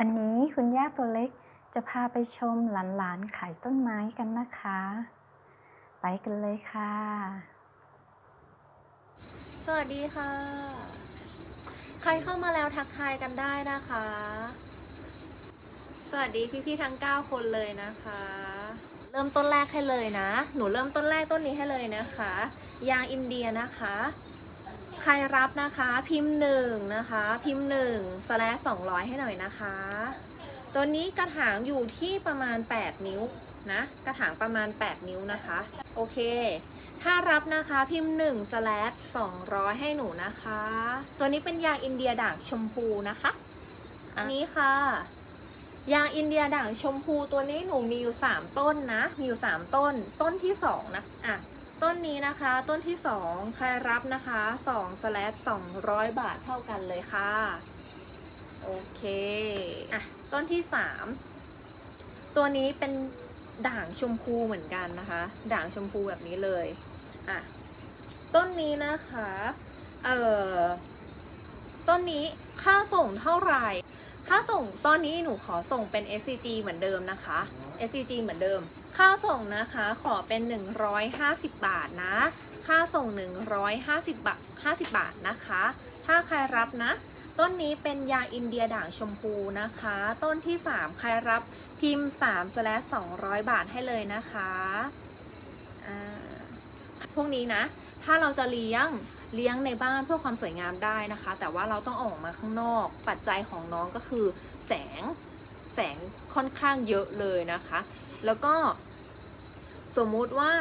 วันนี้คุณย่าตัวเล็กจะพาไปชมหลานๆขายต้นไม้กันนะคะ ไปกันเลยค่ะ สวัสดีค่ะ ใครเข้ามาแล้วทักทายกันได้นะคะ สวัสดีพี่ๆทั้ง 9 คนเลยนะคะ เริ่มต้นแรกให้เลยนะ หนูเริ่มต้นแรกต้นนี้ให้เลยนะคะ ยางอินเดียนะคะ ครรับนะคะ พิมพ์หนึ่งนะคะ พิมพ์หนึ่งสแลสองร้อยให้หน่อยนะคะ ตัวนี้กระถางอยู่ที่ประมาณ 8 นิ้วนะ กระถางประมาณ 8 นิ้วนะคะ โอเค ถ้ารับนะคะพิมพ์1 slash 200ให้หนูนะคะ ตัวนี้เป็นยางอินเดียด่างชมพูนะคะอันนี้ค่ะยางอินเดียด่างชมพูตัวนี้หนูมีอยู่ 3 ต้นนะ มีอยู่ 3 ต้น ต้นที่ 2 นะ อะ ต้นนี้นะคะ ต้นที่ 2 ใครรับนะคะ2 slash 200 บาทเท่ากันเลยค่ะ โอเค อะ ต้นที่ 3 ตัวนี้เป็นด่างชมพูเหมือนกันนะคะ ด่างชมพูแบบนี้เลย อะ ต้นนี้นะคะ เอ่อ ต้นนี้ค่าส่งเท่าไหร่ค่าส่งตอนนี้หนูขอส่งเป็น SCG เหมือนเดิมนะคะ SCG เหมือนเดิม ค่าส่งนะคะขอเป็น 150 บาทนะ ค่าส่ง 150 บาท 50 บาทนะคะ ถ้าใครรับนะ ต้นนี้เป็นยาอินเดียด่างชมพูนะคะ ต้นที่ 3 ใครรับพิมพ์3 slash 200 บาทให้เลยนะคะพวกนี้นะ ถ้าเราจะเลี้ยงเลี้ยงในบ้านเพื่อความสวยงามได้นะคะ แต่ว่าเราต้องออกมาข้างนอก ปัจจัยของน้องก็คือแสงแสงค่อนข้างเยอะเลยนะคะ แล้วก็สมมุติว่า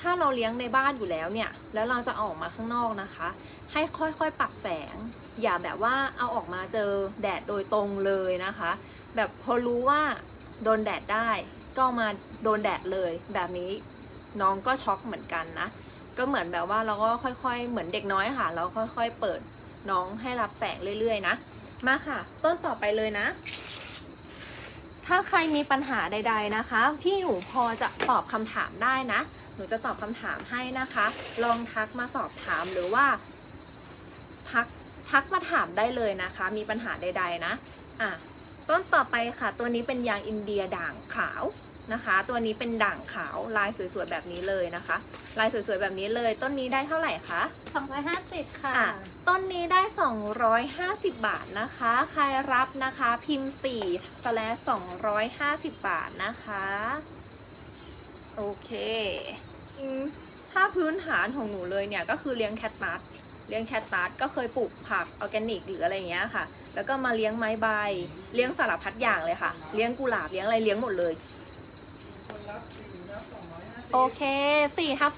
ถ้าเราเลี้ยงในบ้านอยู่แล้วเนี่ย แล้วเราจะออกมาข้างนอกนะคะ ให้ค่อยๆปรับแสง อย่าแบบว่าเอาออกมาเจอแดดโดยตรงเลยนะคะ แบบพอรู้ว่าโดนแดดได้ ก็มาโดนแดดเลย แบบนี้น้องก็ช็อกเหมือนกันนะ ก็เหมือนแบบว่าเราก็ค่อยๆ เหมือนเด็กน้อยค่ะ เราค่อยๆ เปิดน้องให้รับแสงเรื่อยๆ นะ มาค่ะ ต้นต่อไปเลยนะ ถ้าใครมีปัญหาใด ๆนะคะ ที่หนูพอจะตอบคำถามได้นะ หนูจะตอบคำถามให้นะคะ ลองทักมาสอบถามหรือว่า ทักทักมาถามได้เลยนะคะ มีปัญหาใด ๆ นะ อะ ต้นต่อไปค่ะ ตัวนี้เป็นยางอินเดียด่างขาว นะคะ ตัวนี้เป็นด่างขาวลายสวยๆแบบนี้เลยนะคะ ลายสวยๆแบบนี้เลยต้นนี้ได้เท่าไหร่คะ 250 ค่ะอะต้นนี้ได้ 250 บาทนะคะ ใครรับนะคะพิมพ์4 slash 250 บาทนะคะ โอเคอืมถ้าพื้นฐานของหนูเลยเนี่ย ก็คือเลี้ยงแคทตัสเลี้ยงแคทตัสก็เคยปลูกผักออร์แกนิกหรืออะไรอย่างเงี้ยค่ะ แล้วก็มาเลี้ยงไม้ใบ เลี้ยงสารพัดอย่างเลยค่ะ เลี้ยงกุหลาบ เลี้ยงอะไร เลี้ยงหมดเลย โอเค4ทับ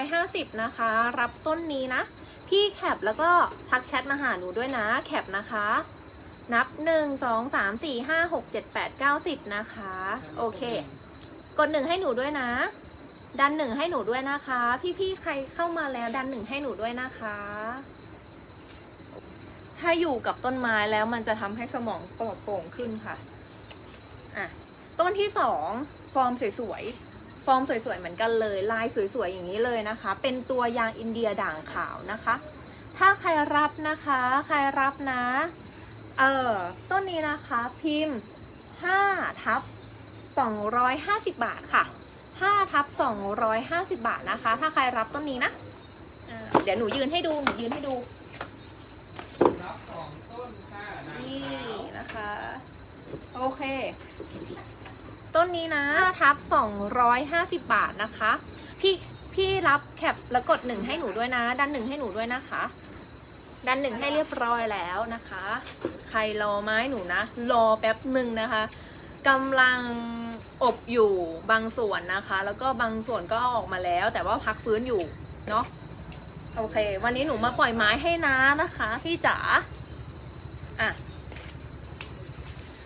250 นะคะ รับต้นนี้นะ พี่แคปแล้วก็ทักแชทมาหาหนูด้วยนะ แคปนะคะ นับ 1 2 3 4 5 6 7 8 9 10 นะคะ โอเค กดหนึ่งให้หนูด้วยนะ ดันหนึ่งให้หนูด้วยนะคะ พี่ๆ ใครเข้ามาแล้วดันหนึ่งให้หนูด้วยนะคะ ถ้าอยู่กับต้นไม้แล้วมันจะทำให้สมองปลอดโปร่งขึ้นค่ะ อะ ต้นที่สองฟอร์มสวยๆ ฟอร์มสวยๆเหมือนกันเลย ลายสวยๆอย่างนี้เลยนะคะ เป็นตัวยางอินเดียด่างขาวนะคะ ถ้าใครรับนะคะ ใครรับนะ เออต้นนี้นะคะพิมพ์5ทับ250 บาทค่ะ5ทับ250 บาทนะคะ ถ้าใครรับต้นนี้นะอ่าเดี๋ยวหนูยืนให้ดูหนูยืนให้ดูรับสองต้นค่ะนะนี่ขาวนะคะ โอเค ต้นนี้นะทับ250 บาทนะคะ พี่พี่รับแคปแล้วกดหนึ่งให้หนูด้วยนะ ดันหนึ่งให้หนูด้วยนะคะ ดันหนึ่งให้เรียบร้อยแล้วนะคะ ใครรอไม้หนูนะ รอแป๊บหนึ่งนะคะกำลังอบอยู่บางส่วนนะคะ แล้วก็บางส่วนก็เอาออกมาแล้ว แต่ว่าพักฟื้นอยู่เนาะโอเค วันนี้หนูมาปล่อยไม้ให้นะนะคะพี่จ๋าอะ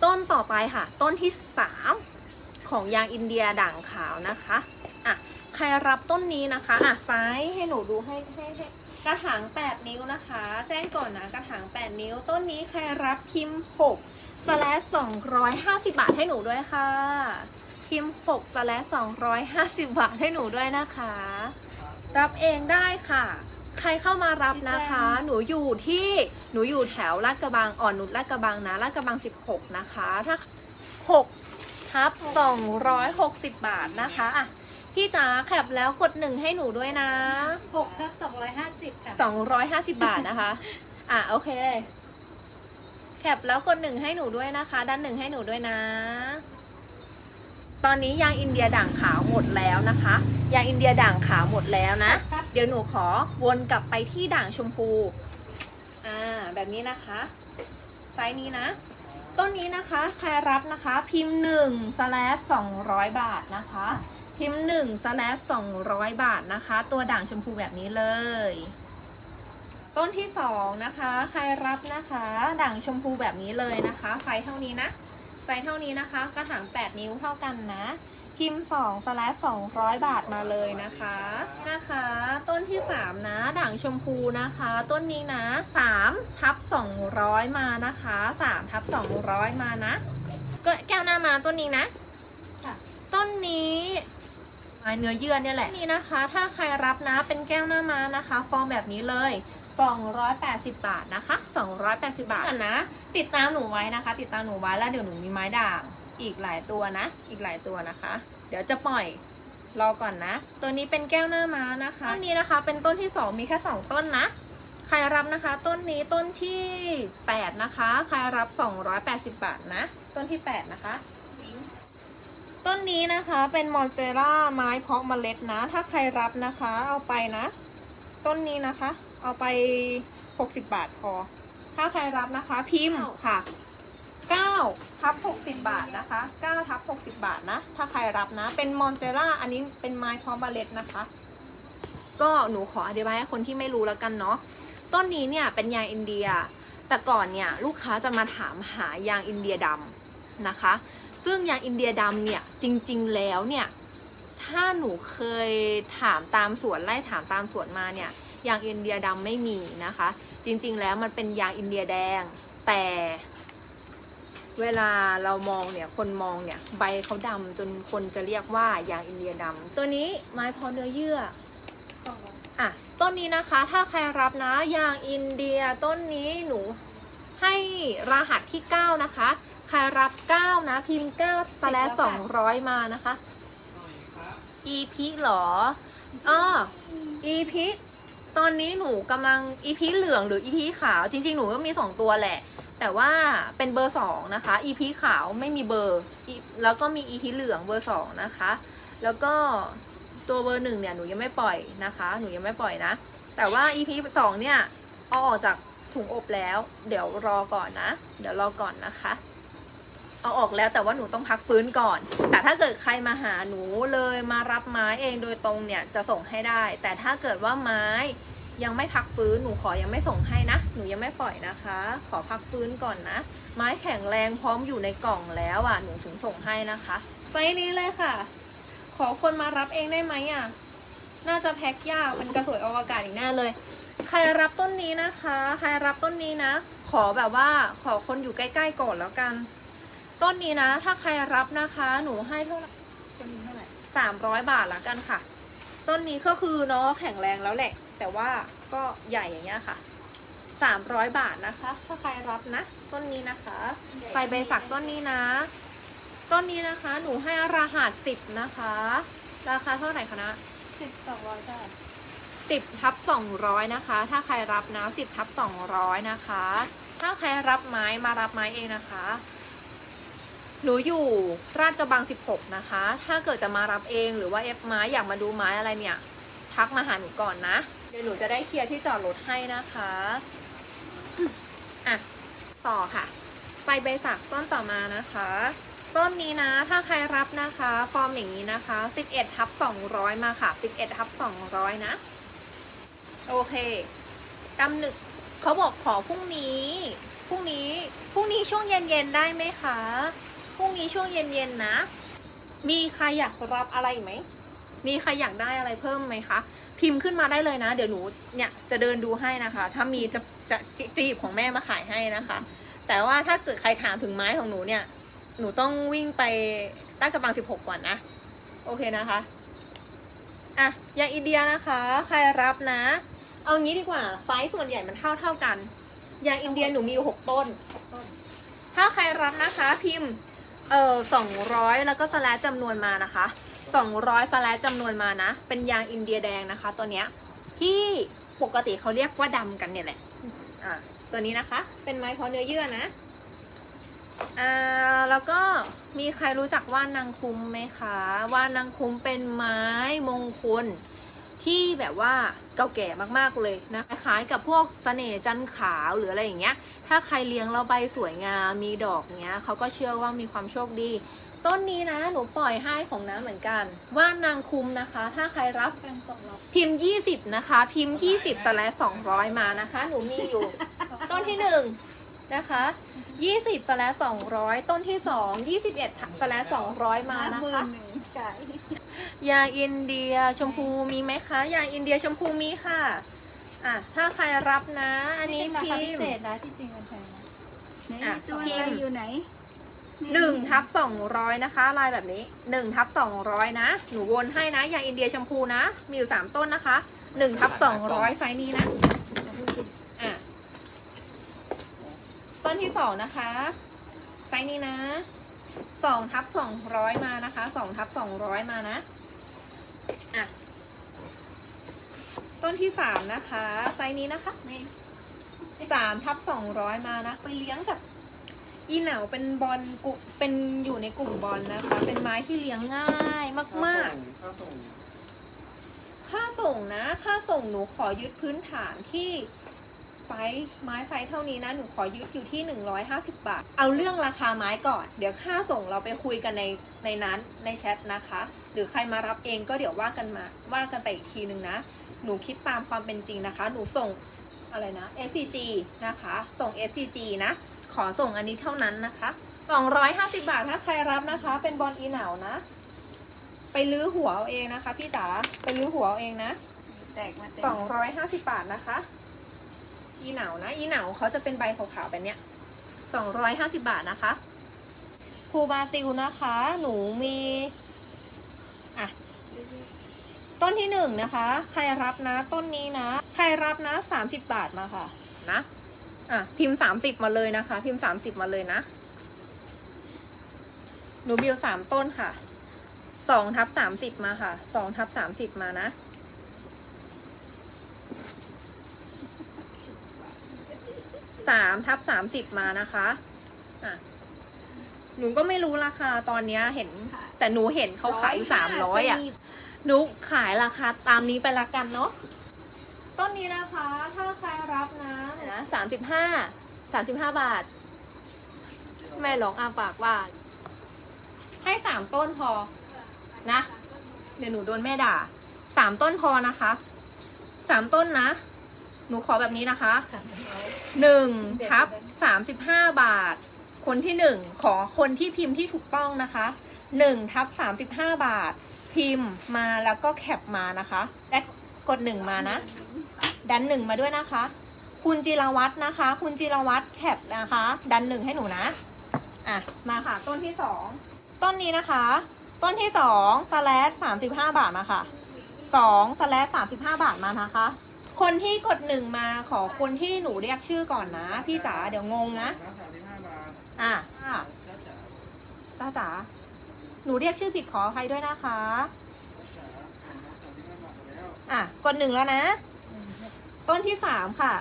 ต้นต่อไปค่ะ ต้นที่สาม ของยางอินเดียด่างขาวนะคะอะใครรับต้นนี้นะคะอะซ้ายให้หนูดูให้ให้ให้กระถาง 8 นิ้วนะคะ แจ้งก่อนนะกระถาง 8 นิ้ว ต้นนี้ใครรับพิมพ์6สแลส250 บาทให้หนูด้วยค่ะ พิมพ์6สแลส250 บาทให้หนูด้วยนะคะ รับเองได้ค่ะใครเข้ามารับนะคะ หนูอยู่ที่หนูอยู่แถวลาดกระบังอ่อนนุชลาดกระบังนะลาดกระบัง 16 นะคะ ถ้า 6 ทับ 260 บาทนะคะอะพี่จ๋าแคปแล้วกดหนึ่งให้หนูด้วยนะ หกทับสองร้อยห้าสิบค่ะ 250 บาทนะคะ อะโอเค แคปแล้วกดหนึ่งให้หนูด้วยนะคะ ด้านหนึ่งให้หนูด้วยนะ ตอนนี้ยางอินเดียด่างขาวหมดแล้วนะคะ ยางอินเดียด่างขาวหมดแล้วนะ ครับ เดี๋ยวหนูขอวนกลับไปที่ด่างชมพู อ่าแบบนี้นะคะ ไซส์นี้นะ ต้นนี้นะคะ ใครรับนะคะ พิมพ์หนึ่งสแลสสองร้อยบาทนะคะ พิมพ์หนึ่งสแลสสองร้อยบาทนะคะ ตัวด่างชมพูแบบนี้เลย ต้นที่สองนะคะ ใครรับนะคะ ด่างชมพูแบบนี้เลยนะคะไซส์เท่านี้นะไซส์เท่านี้นะคะ กระถาง8นิ้วเท่ากันนะ พิมพ์2สแลส200 บาทมาเลยนะคะนะคะ ต้นที่ 3 นะด่างชมพูนะคะ ต้นนี้นะ3ทับ200 มานะคะ3ทับ200 มานะก็แก้วหน้ามาต้นนี้นะค่ะต้นนี้ไม้เนื้อเยื่อเนี่ยแหละนี่นะคะ ถ้าใครรับนะเป็นแก้วหน้ามานะคะ ฟอร์มแบบนี้เลย280 บาทนะคะ 280 บาทกันนะ ติดตามหนูไว้นะคะ ติดตามหนูไว้แล้วเดี๋ยวหนูมีไม้ด่าง อีกหลายตัวนะ อีกหลายตัวนะคะ เดี๋ยวจะปล่อยรอก่อนนะ ตัวนี้เป็นแก้วหน้าม้านะคะ ต้นนี้นะคะ เป็นต้นที่ 2 มีแค่ 2 ต้นนะ ใครรับนะคะ ต้นนี้ต้นที่ 8 นะคะ ใครรับ 280 บาทนะ ต้นที่ 8 นะคะ ต้นนี้นะคะเป็นมอนเซราไม้เพาะเมล็ดนะ ถ้าใครรับนะคะ เอาไปนะ ต้นนี้นะคะ เอาไป 60 บาทพอ ถ้าใครรับนะคะ พิมพ์ค่ะ 9 ทับ60 บาทนะคะ9ทับ60 บาทนะ ถ้าใครรับนะ เป็นมอนเซราอันนี้เป็นไม้เพาะเมล็ดนะคะ ก็หนูขออธิบายให้คนที่ไม่รู้แล้วกันเนาะ ต้นนี้เนี่ยเป็นยางอินเดีย แต่ก่อนเนี่ยลูกค้าจะมาถามหายางอินเดียดำนะคะ ซึ่งยางอินเดียดำเนี่ยจริงๆแล้วเนี่ย ถ้าหนูเคยถามตามสวนไล่ถามตามสวนมาเนี่ยยางอินเดียดำไม่มีนะคะ จริงๆแล้วมันเป็นยางอินเดียแดง แต่ เวลาเรามองเนี่ยคนมองเนี่ยใบเขาดำจนคนจะเรียกว่ายางอินเดียดำตัวนี้ไม้พอเนื้อเยื่ออะต้นนี้นะคะถ้าใครรับนะยางอินเดียต้นนี้หนูให้รหัสที่ 9 นะคะ ใครรับ 9 นะ พิมพ์9สแลส200มานะคะอยครับ EP หรออ้อ EP ตอนนี้หนูกำลัง EP เหลืองหรือ EP ขาว จริง ๆ หนูก็มี 2 ตัวแหละ แต่ว่าเป็นเบอร์2นะคะ EP ขาวไม่มีเบอร์ แล้วก็มี EP เหลืองเบอร์2นะคะ แล้วก็ตัวเบอร์หนึ่งเนี่ยหนูยังไม่ปล่อยนะคะ หนูยังไม่ปล่อยนะ แต่ว่า EP สองเนี่ยเอาออกจากถุงอบแล้ว เดี๋ยวรอก่อนนะ เดี๋ยวรอก่อนนะคะ เอาออกแล้วแต่ว่าหนูต้องพักฟื้นก่อน แต่ถ้าเกิดใครมาหาหนูเลยมารับไม้เองโดยตรงเนี่ยจะส่งให้ได้ แต่ถ้าเกิดว่าไม้ ยังไม่พักฟื้นหนูขอยังไม่ส่งให้นะหนูยังไม่ปล่อยนะคะ ขอพักฟื้นก่อนนะ ไม้แข็งแรงพร้อมอยู่ในกล่องแล้วอะหนูถึงส่งให้นะคะไซส์นี้เลยค่ะ ขอคนมารับเองได้ไหมอะน่าจะแพ็คยากเป็นกระสวยอวกาศอีกแน่เลย ใครรับต้นนี้นะคะ ใครรับต้นนี้นะ ขอแบบว่าขอคนอยู่ใกล้ๆก่อนแล้วกัน ต้นนี้นะ ถ้าใครรับนะคะ หนูให้เท่าไหร่ต้นนี้เท่าไหร่สามร้อยบาทละกันค่ะ ต้นนี้ก็คือเนาะแข็งแรงแล้วแหละ แต่ว่าก็ใหญ่อย่างเงี้ยค่ะสามร้อยบาทนะคะ ถ้าใครรับนะ ต้นนี้นะคะไฟใบสักต้นนี้นะ ต้นนี้นะคะ หนูให้รหัสสิบนะคะ ราคาเท่าไหร่คะนะสิบสองร้อยบาทสิบทับสองร้อยนะคะ ถ้าใครรับนะสิบทับสองร้อยนะคะ ถ้าใครรับไม้มารับไม้เองนะคะ หนูอยู่ราชกระบัง16นะคะ ถ้าเกิดจะมารับเองหรือว่าเอฟไม้อยากมาดูไม้อะไรเนี่ย ทักมาหาหนูก่อนนะ เดี๋ยวหนูจะได้เคลียร์ที่จอดรถให้นะคะอะต่อค่ะไฟใบสักต้นต่อมานะคะ ต้นนี้นะถ้าใครรับนะคะ ฟอร์มอย่างนี้นะคะ 11ทับ200 มาค่ะ 11ทับ200 นะ โอเคกำหนึ่งเขาบอกขอพรุ่งนี้พรุ่งนี้พรุ่งนี้ช่วงเย็นๆได้ไหมคะพรุ่งนี้ช่วงเย็นๆนะ มีใครอยากรับอะไรไหมมีใครอยากได้อะไรเพิ่มไหมคะ พิมพ์ขึ้นมาได้เลยนะ เดี๋ยวหนูเนี่ยจะเดินดูให้นะคะ ถ้ามีจะจะจะหยิบของแม่มาขายให้นะคะ แต่ว่าถ้าเกิดใครถามถึงไม้ของหนูเนี่ย หนูต้องวิ่งไปลาดกระบัง 16 ก่อนนะ โอเคนะคะอะอย่างอินเดียนะคะ ใครรับนะ เอางี้ดีกว่าไซส์ส่วนใหญ่มันเท่าเท่ากัน อย่างอินเดียหนูมีอยู่หกต้นต้นถ้าใครรับนะคะพิมพ์เอ่อสองร้อยแล้วก็สแลชจำนวนมานะคะ สองร้อยสแลชจำนวนมานะ เป็นยางอินเดียแดงนะคะ ตัวเนี้ยที่ปกติเขาเรียกว่าดำกันเนี่ยแหละ อะตัวนี้นะคะ เป็นไม้เพาะเนื้อเยื่อนะ อ่า แล้วก็มีใครรู้จักว่านนางคุ้มไหมคะ ว่านนางคุ้มเป็นไม้มงคลที่แบบว่าเก่าแก่มากๆเลยนะคล้ายกับพวกเสน่ห์จันขาวหรืออะไรอย่างเงี้ย ถ้าใครเลี้ยงแล้วใบสวยงามมีดอกเงี้ยเขาก็เชื่อว่ามีความโชคดี ต้นนี้นะหนูปล่อยให้ของน้ำเหมือนกัน ว่านางคุ้มนะคะ ถ้าใครรับเป็นสองร้อยพิมพ์ 20 นะคะ พิมพ์ 20สแลส200 มานะคะ หนูมีอยู่ ต้นที่1นะคะ20สแลส200 ต้นที่ 2 21สแลส200 มานะคะยาอินเดียชมพูมีไหมคะยาอินเดียชมพูมีค่ะอะถ้าใครรับนะ อันนี้ราพิคาพิมเศพ์ษนะที่จริงมันแพงนะไหนอะตัวพิอะไรมพ์อยู่ไหน หนึ่งทับสองร้อยนะคะ ลายแบบนี้หนึ่งทับสองร้อยนะ หนูวนให้นะ ยาอินเดียชมพูนะ มีอยู่สามต้นนะคะหนึ่งทับสองร้อยไซส์นี้นะอะต้นที่สองนะคะ ไซส์นี้นะสองทับสองร้อยมานะคะสองทับสองร้อยมานะอะต้นที่สามนะคะ ไซส์นี้นะคะนี่สามทับสองร้อยมานะ ไปเลี้ยงกับ อีเหนาเป็นบอลกุเป็นอยู่ในกลุ่มบอลนะคะ เป็นไม้ที่เลี้ยงง่ายมากค่าส่งๆ ค่าส่งนะ ค่าส่งหนูขอยึดพื้นฐานที่ไซส์ไม้ไซส์เท่านี้นะ หนูขอยึดอยู่ที่ 150 บาท เอาเรื่องราคาไม้ก่อน เดี๋ยวค่าส่งเราไปคุยกันในในนั้นในแชทนะคะ หรือใครมารับเองก็เดี๋ยวว่ากันมาว่ากันไปอีกทีนึงนะ หนูคิดตามความเป็นจริงนะคะ หนูส่งอะไรนะ SCG นะคะ ส่ง SCG นะ ขอส่งอันนี้เท่านั้นนะคะ250 บาทถ้าใครรับนะคะ เป็นบอลอีเหนานะ ไปลื้อหัวเอาเองนะคะ พี่จ๋าไปลื้อหัวเอาเองนะแตกมาเต็ม250 บาทนะคะ อีเหนานะ อีเหนาเขาจะเป็นใบขาวๆแบบเนี้ย250 บาทนะคะภูบาซิลนะคะ หนูมีอะต้นที่หนึ่งนะคะ ใครรับนะ ต้นนี้นะ ใครรับนะ 30 บาทมาค่ะ นะ อะพิมพ์30มาเลยนะคะ พิมพ์30มาเลยนะหนูบิวสามต้นค่ะสองทับสามสิบมาค่ะสองทับสามสิบมานะสามทับสามสิบมานะคะอะหนูก็ไม่รู้ราคาตอนเนี้ยเห็น แต่หนูเห็นเขาขายสามร้อยอะหนูขายราคาตามนี้ไปละกันเนาะ ต้นนี้นะคะ ถ้าใครรับนะนะสามสิบห้าสามสิบห้าบาท แม่หลงอาปากว่า ให้สามต้นพอ นะ เดี๋ยวหนูโดนแม่ด่าสามต้นพอนะคะสามต้นนะ หนูขอแบบนี้นะคะหนึ่งทับสามสิบห้าบาท คนที่หนึ่งขอคนที่พิมพ์ที่ถูกต้องนะคะหนึ่งทับสามสิบห้าบาท พิมพ์มาแล้วก็แคปมานะคะ และกดหนึ่งมานะ ดันหนึ่งมาด้วยนะคะ คุณจิรวัตรนะคะ คุณจิรวัตรแคปนะคะ ดันหนึ่งให้หนูนะอะมาค่ะ ต้นที่สองต้นนี้นะคะ ต้นที่สองสแลสสามสิบห้าบาทมาค่ะสองสแลสสามสิบห้าบาทมานะคะ คนที่กดหนึ่งมาขอคนที่หนูเรียกชื่อก่อนนะ พี่จ๋าเดี๋ยวงงนะอะอะจ้าจ๋าหนูเรียกชื่อผิดขออภัยด้วยนะคะ อะกดหนึ่งแล้วนะ ต้นที่สามค่ะ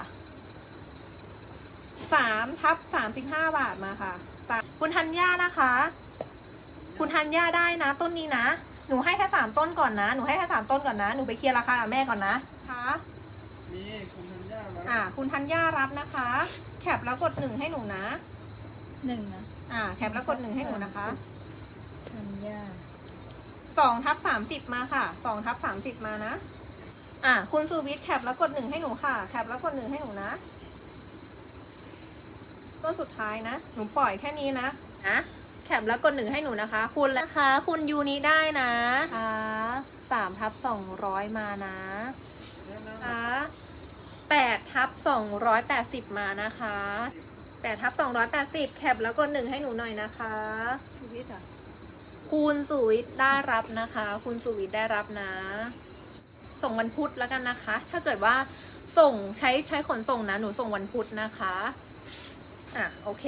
สามทับสามสิบห้าบาทมาค่ะสามคุณธัญญานะคะ คุณธัญญาได้นะ ต้นนี้นะ หนูให้แค่สามต้นก่อนนะ หนูให้แค่สามต้นก่อนนะ หนูไปเคลียร์ราคากับแม่ก่อนนะคะมีคุณธัญญาแล้วอะคุณธัญญารับนะคะ แคปแล้วกดหนึ่งให้หนูนะหนึ่งนะอ่า แคปแล้วกดหนึ่งให้หนูนะคะธัญญาสองทับสามสิบมาค่ะ สองทับสามสิบมานะ อะคุณสุวิทย์แคปแล้วกดหนึ่งให้หนูค่ะ แคปแล้วกดหนึ่งให้หนูนะต้นสุดท้ายนะ หนูปล่อยแค่นี้นะนะแคปแล้วกดหนึ่งให้หนูนะคะ คุณนะคะ คุณยูนี้ได้นะค่ะสามทับสองร้อยมานะแล้วนะคะแปดทับสองร้อยแปดสิบมานะคะแปดทับสองร้อยแปดสิบแคปแล้วกดหนึ่งให้หนูหน่อยนะคะชีวิตอะคุณสุวิทย์ได้รับนะคะ คุณสุวิทย์ได้รับนะ ส่งวันพุธแล้วกันนะคะ ถ้าเกิดว่าส่งใช้ใช้ขนส่งนะ หนูส่งวันพุธนะคะ อะโอเค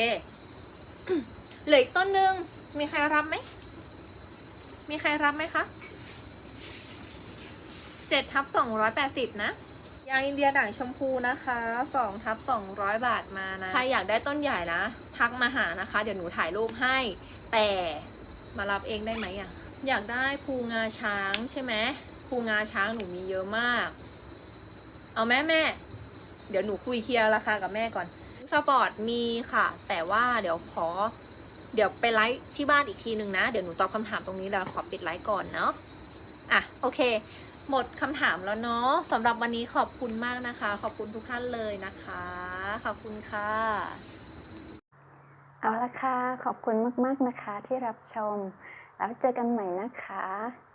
เหลืออีกต้นหนึ่งมีใครรับไหม มีใครรับไหมคะเจ็ดทับสองร้อยแปดสิบนะยางอินเดียด่างชมพูนะคะสองทับสองร้อยบาทมานะ ใครอยากได้ต้นใหญ่นะ ทักมาหานะคะ เดี๋ยวหนูถ่ายรูปให้ แต่มารับเองได้ไหมอะ อยากได้ภูงาช้างใช่ไหม ภูงาช้างหนูมีเยอะมาก เอาแม่แม่ เดี๋ยวหนูคุยเคลียร์ราคากับแม่ก่อน สปอร์ตมีค่ะ แต่ว่าเดี๋ยวขอ เดี๋ยวไปไลฟ์ที่บ้านอีกทีนึงนะ เดี๋ยวหนูตอบคำถามตรงนี้แล้วขอปิดไลฟ์ก่อนเนาะ อะโอเค หมดคำถามแล้วเนาะสำหรับวันนี้ขอบคุณมากนะคะ ขอบคุณทุกท่านเลยนะคะ ขอบคุณค่ะเอาละค่ะ ขอบคุณมาก ๆ นะคะที่รับชม แล้วเจอกันใหม่นะคะ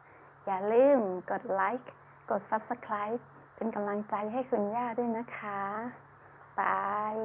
อย่าลืมกดไลค์ กด Subscribe เป็นกำลังใจให้คุณย่าด้วยนะคะ บาย